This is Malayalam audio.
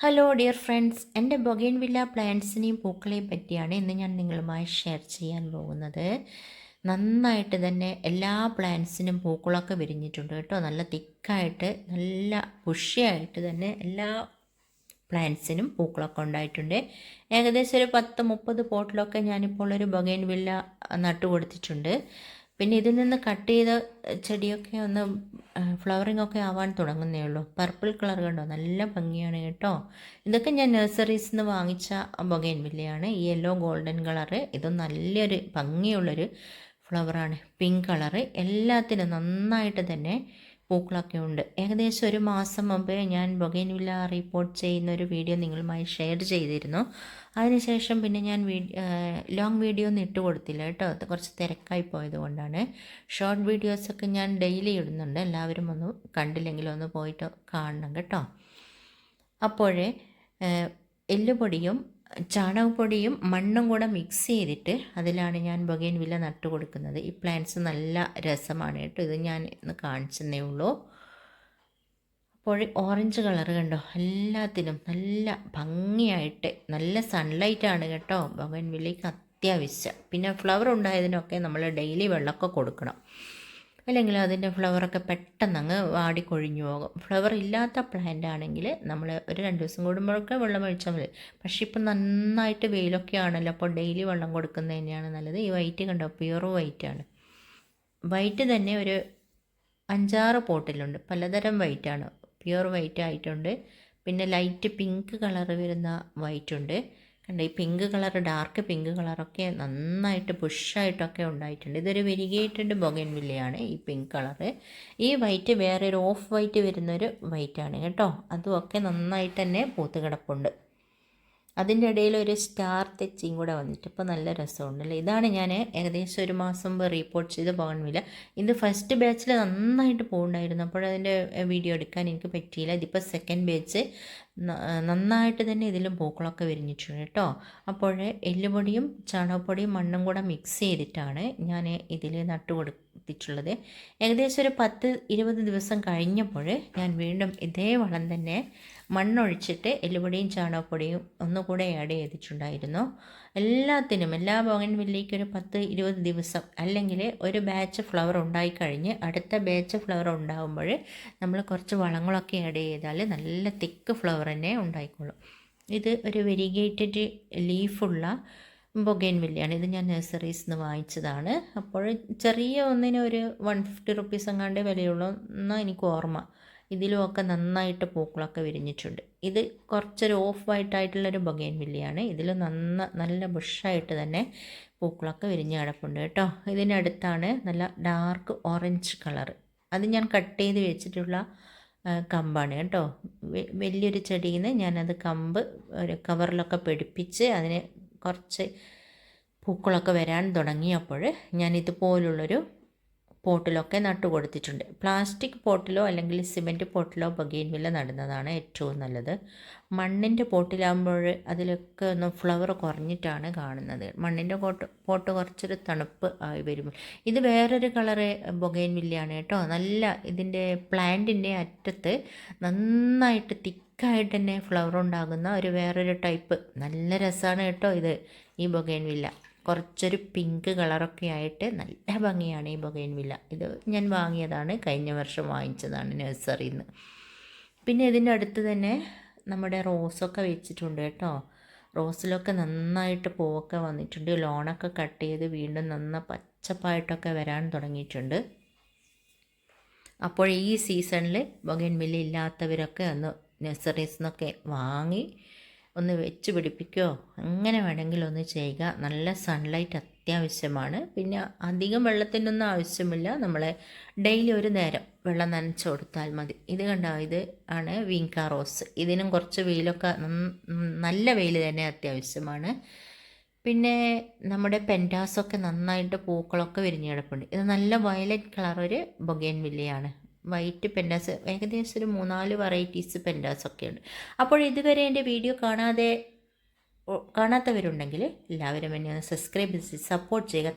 ഹലോ ഡിയർ ഫ്രണ്ട്സ് എന്റെ ബൊഗൈൻ വില്ല പ്ലാന്റ്സിനെയും പൂക്കളെയും പറ്റിയാണ് ഇന്ന് ഞാൻ നിങ്ങളുമായി ഷെയർ ചെയ്യാൻ പോകുന്നത്. നന്നായിട്ട് തന്നെ എല്ലാ പ്ലാന്റ്സിനും പൂക്കളൊക്കെ വിരിഞ്ഞിട്ടുണ്ട് കേട്ടോ. നല്ല തിക്കായിട്ട് നല്ല പുഷിയായിട്ട് തന്നെ എല്ലാ പ്ലാന്റ്സിനും പൂക്കളൊക്കെ ഉണ്ടായിട്ടുണ്ട്. ഏകദേശം ഒരു പത്ത് മുപ്പത് പോട്ടിലൊക്കെ ഞാനിപ്പോൾ ഒരു ബൊഗൈൻ വില്ല നട്ടു കൊടുത്തിട്ടുണ്ട് പിന്നെ ഇതിൽ നിന്ന് കട്ട് ചെയ്ത ചെടിയൊക്കെ ഒന്ന് ഫ്ലവറിംഗ് ഒക്കെ ആവാൻ തുടങ്ങുന്നേ ഉള്ളൂ. പർപ്പിൾ കളർ കണ്ടോ? നല്ല ഭംഗിയാണ് കേട്ടോ. ഇതൊക്കെ ഞാൻ നഴ്സറീസിൽ നിന്ന് വാങ്ങിച്ച ബൊഗൈൻ വില്ലയാണ്. യെല്ലോ ഗോൾഡൻ കളറ് ഇത് നല്ലൊരു ഭംഗിയുള്ളൊരു ഫ്ലവറാണ് പിങ്ക് കളറ് എല്ലാത്തിനും നന്നായിട്ട് തന്നെ പൂക്കളൊക്കെ ഉണ്ട് ഏകദേശം ഒരു മാസം മുമ്പ് ഞാൻ ബൊഗൈൻവില്ല റിപ്പോർട്ട് ചെയ്യുന്ന ഒരു വീഡിയോ നിങ്ങളുമായി ഷെയർ ചെയ്തിരുന്നു. അതിനുശേഷം പിന്നെ ഞാൻ ലോങ് വീഡിയോ ഒന്നും ഇട്ട് കൊടുത്തില്ല കേട്ടോ. കുറച്ച് തിരക്കായി പോയത് കൊണ്ടാണ് ഷോർട്ട് വീഡിയോസൊക്കെ ഞാൻ ഡെയിലി ഇടുന്നുണ്ട്. എല്ലാവരും ഒന്ന് കണ്ടില്ലെങ്കിലും ഒന്ന് പോയിട്ട് കാണണം കേട്ടോ. അപ്പോഴേ എല്ലുപൊടിയും ചാണകപ്പൊടിയും മണ്ണും കൂടെ മിക്സ് ചെയ്തിട്ട് അതിലാണ് ഞാൻ ബൊഗൈൻ വില നട്ടു കൊടുക്കുന്നത്. ഈ പ്ലാന്റ്സ് നല്ല രസമാണ് കേട്ടോ. ഇത് ഞാൻ ഇന്ന് കാണിച്ചെന്നേ ഉള്ളൂ. അപ്പോൾ ഓറഞ്ച് കളർ കണ്ടോ? എല്ലാത്തിനും നല്ല ഭംഗിയായിട്ട് നല്ല സൺലൈറ്റ് ആണ് കേട്ടോ ബൊഗൈൻ വിലയ്ക്ക് അത്യാവശ്യം. പിന്നെ ഫ്ലവർ ഉണ്ടായതിനൊക്കെ നമ്മൾ ഡെയിലി വെള്ളമൊക്കെ കൊടുക്കണം. അല്ലെങ്കിൽ അതിന്റെ ഫ്ലവറൊക്കെ പെട്ടെന്ന് അങ്ങ് വാടിക്കൊഴിഞ്ഞു പോകും. ഫ്ലവർ ഇല്ലാത്ത പ്ലാന്റ് ആണെങ്കിൽ നമ്മൾ ഒരു രണ്ട് ദിവസം കൂടുമ്പോഴൊക്കെ വെള്ളം ഒഴിച്ചാൽ മതി. പക്ഷേ ഇപ്പം നന്നായിട്ട് വെയിലൊക്കെ ആണല്ലോ അപ്പോൾ ഡെയിലി വെള്ളം കൊടുക്കുന്നത് തന്നെയാണ് നല്ലത്. ഈ വൈറ്റ് കണ്ടോ? പ്യുവർ വൈറ്റാണ്. വൈറ്റ് തന്നെ ഒരു അഞ്ചാറ് പോട്ടിലുണ്ട്. പലതരം വൈറ്റാണ്. പ്യുവർ വൈറ്റ് ആയിട്ടുണ്ട് പിന്നെ ലൈറ്റ് പിങ്ക് കളർ വരുന്ന വൈറ്റ് ഉണ്ട് കണ്ട ഈ പിങ്ക് കളർ ഡാർക്ക് പിങ്ക് കളറൊക്കെ നന്നായിട്ട് പുഷായിട്ടൊക്കെ ഉണ്ടായിട്ടുണ്ട്. ഇതൊരു വെരിഗേറ്റഡ് ബൊഗൻ വില്ലയാണ് ഈ പിങ്ക് കളറ് ഈ വൈറ്റ് വേറെ ഒരു ഓഫ് വൈറ്റ് വരുന്നൊരു വൈറ്റാണ് കേട്ടോ. അതുമൊക്കെ നന്നായിട്ട് തന്നെ പൂത്ത് കിടപ്പുണ്ട്. അതിന്റെ ഇടയിൽ ഒരു സ്റ്റാർ തെച്ചിയും കൂടെ വന്നിട്ട് ഇപ്പോൾ നല്ല രസമുണ്ടല്ലേ ഇതാണ് ഞാൻ ഏകദേശം ഒരു മാസം മുമ്പ് റിപ്പോർട്ട് ചെയ്ത് പോകണമില്ല ഇത് ഫസ്റ്റ് ബാച്ചിൽ നന്നായിട്ട് പോകുന്നുണ്ടായിരുന്നു അപ്പോൾ അതിന്റെ വീഡിയോ എടുക്കാൻ എനിക്ക് പറ്റിയില്ല. ഇതിപ്പോൾ സെക്കൻഡ് ബാച്ച് നന്നായിട്ട് തന്നെ ഇതിലും പൂക്കളൊക്കെ വിരിഞ്ഞിട്ടുണ്ട് കേട്ടോ. അപ്പോൾ എല്ലുപൊടിയും ചാണകപ്പൊടിയും മണ്ണും കൂടെ മിക്സ് ചെയ്തിട്ടാണ് ഞാൻ ഇതിൽ നട്ടു കൊടുത്തിട്ടുള്ളത് ഏകദേശം ഒരു പത്ത് ഇരുപത് ദിവസം കഴിഞ്ഞപ്പോൾ ഞാൻ വീണ്ടും ഇതേ വളം തന്നെ മണ്ണൊഴിച്ചിട്ട് എല്ലുപൊടിയും ചാണകപ്പൊടിയും ഒന്നുകൂടെ ആഡ് ചെയ്തിട്ടുണ്ടായിരുന്നു. എല്ലാത്തിനും എല്ലാ ബോഗൻ വില്ലേക്ക് ഒരു പത്ത് ഇരുപത് ദിവസം അല്ലെങ്കിൽ ഒരു ബാച്ച് ഫ്ലവർ ഉണ്ടായിക്കഴിഞ്ഞ് അടുത്ത ബാച്ച് ഫ്ലവർ ഉണ്ടാകുമ്പോൾ നമ്മൾ കുറച്ച് വളങ്ങളൊക്കെ ആഡ് ചെയ്താൽ നല്ല തിക്ക് ഫ്ലവർ തന്നെ ഉണ്ടായിക്കോളും. ഇത് ഒരു വെരിഗേറ്റഡ് ലീഫുള്ള ബൊഗൈൻ വില്ലയാണ്. ഇത് ഞാൻ നഴ്സറീസ് നിന്ന് വാങ്ങിച്ചതാണ്. അപ്പോൾ ചെറിയ ഒന്നിന് ഒരു വൺ ഫിഫ്റ്റി റുപ്പീസ് എങ്ങാണ്ട് വിലയുള്ളൂ എന്നാൽ എനിക്ക് ഓർമ്മ. ഇതിലുമൊക്കെ നന്നായിട്ട് പൂക്കളൊക്കെ വിരിഞ്ഞിട്ടുണ്ട്. ഇത് കുറച്ചൊരു ഓഫ് വൈറ്റായിട്ടുള്ളൊരു ആയിട്ടുള്ളൊരു ബൊഗൈൻ വില്ലയാണ്. ഇതിൽ നന്ന നല്ല ബുഷായിട്ട് തന്നെ പൂക്കളൊക്കെ വിരിഞ്ഞ് കിടപ്പുണ്ട് കേട്ടോ. ഇതിനടുത്താണ് നല്ല ഡാർക്ക് ഓറഞ്ച് കളർ അത് ഞാൻ കട്ട് ചെയ്ത് വെച്ചിട്ടുള്ള കമ്പാണ് കേട്ടോ. വലിയൊരു ചെടിയിൽ നിന്ന് ഞാനത് കമ്പ് ഒരു കവറിലൊക്കെ പിടിപ്പിച്ച് അതിന് കുറച്ച് പൂക്കളൊക്കെ വരാൻ തുടങ്ങിയപ്പോൾ ഞാൻ ഇതുപോലുള്ളൊരു പോട്ടിലൊക്കെ നട്ടു കൊടുത്തിട്ടുണ്ട് പ്ലാസ്റ്റിക് പോട്ടിലോ അല്ലെങ്കിൽ സിമെന്റ് പോട്ടിലോ ബഗെയിൻവില്ല നടുന്നതാണ് ഏറ്റവും നല്ലത്. മണ്ണിന്റെ പോട്ടിലാകുമ്പോൾ അതിലൊക്കെ ഒന്ന് ഫ്ലവർ കുറഞ്ഞിട്ടാണ് കാണുന്നത്. മണ്ണിന്റെ പോട്ട് പോട്ട് കുറച്ചൊരു തണുപ്പ് ആയി വരും. ഇത് വേറൊരു കളറ് ബൊഗെയിൻവില്ലയാണ് കേട്ടോ. നല്ല ഇതിന്റെ പ്ലാന്റിന്റെ അറ്റത്ത് നന്നായിട്ട് തിക്കായിട്ട് തന്നെ ഫ്ലവർ ഉണ്ടാകുന്ന ഒരു വേറൊരു ടൈപ്പ്. നല്ല രസമാണ് കേട്ടോ ഇത് ഈ ബൊഗെയിൻവില്ല കുറച്ചൊരു പിങ്ക് കളറൊക്കെ ആയിട്ട് നല്ല ഭംഗിയാണ് ഈ ബൊഗൈൻ വില്ല. ഇത് ഞാൻ വാങ്ങിയതാണ് കഴിഞ്ഞ വർഷം വാങ്ങിച്ചതാണ് നഴ്സറിയിൽ നിന്ന് പിന്നെ ഇതിന്റെ അടുത്ത് തന്നെ നമ്മുടെ റോസൊക്കെ വെച്ചിട്ടുണ്ട് കേട്ടോ. റോസിലൊക്കെ നന്നായിട്ട് പൂവൊക്കെ വന്നിട്ടുണ്ട്. ലോണൊക്കെ കട്ട് ചെയ്ത് വീണ്ടും നന്ന പച്ചപ്പായിട്ടൊക്കെ വരാൻ തുടങ്ങിയിട്ടുണ്ട്. അപ്പോൾ ഈ സീസണിൽ ബൊഗൈൻ വില്ല ഇല്ലാത്തവരൊക്കെ ഒന്ന് നഴ്സറീസ് നിന്നൊക്കെ വാങ്ങി ഒന്ന് വെച്ച് പിടിപ്പിക്കുകയോ അങ്ങനെ വേണമെങ്കിൽ ഒന്ന് ചെയ്യുക. നല്ല സൺലൈറ്റ് അത്യാവശ്യമാണ്. പിന്നെ അധികം വെള്ളത്തിനൊന്നും ആവശ്യമില്ല. നമ്മളെ ഡെയിലി ഒരു നേരം വെള്ളം നനച്ച് കൊടുത്താൽ മതി. ഇത് കണ്ടോ? ഇത് ആണ് വിങ്ക റോസ് ഇതിനും കുറച്ച് വെയിലൊക്കെ നല്ല വെയിൽ തന്നെ അത്യാവശ്യമാണ്. പിന്നെ നമ്മുടെ പെന്റാസൊക്കെ നന്നായിട്ട് പൂക്കളൊക്കെ വിരിഞ്ഞ് കിടപ്പുണ്ട്. ഇത് നല്ല വയലറ്റ് കളർ ഒരു ബൊഗേൻ വില്ലയാണ് വൈറ്റ് പെൻഡാസ് ഏകദേശം ഒരു മൂന്നാൽ വെറൈറ്റീസ് പെൻഡാസൊക്കെ ഉണ്ട് അപ്പോൾ ഇതുവരെ എന്റെ വീഡിയോ കാണാതെ കാണാത്തവരുണ്ടെങ്കിൽ എല്ലാവരും എന്നെ ഒന്ന് സബ്സ്ക്രൈബ് ചെയ്ത് സപ്പോർട്ട് ചെയ്യുക.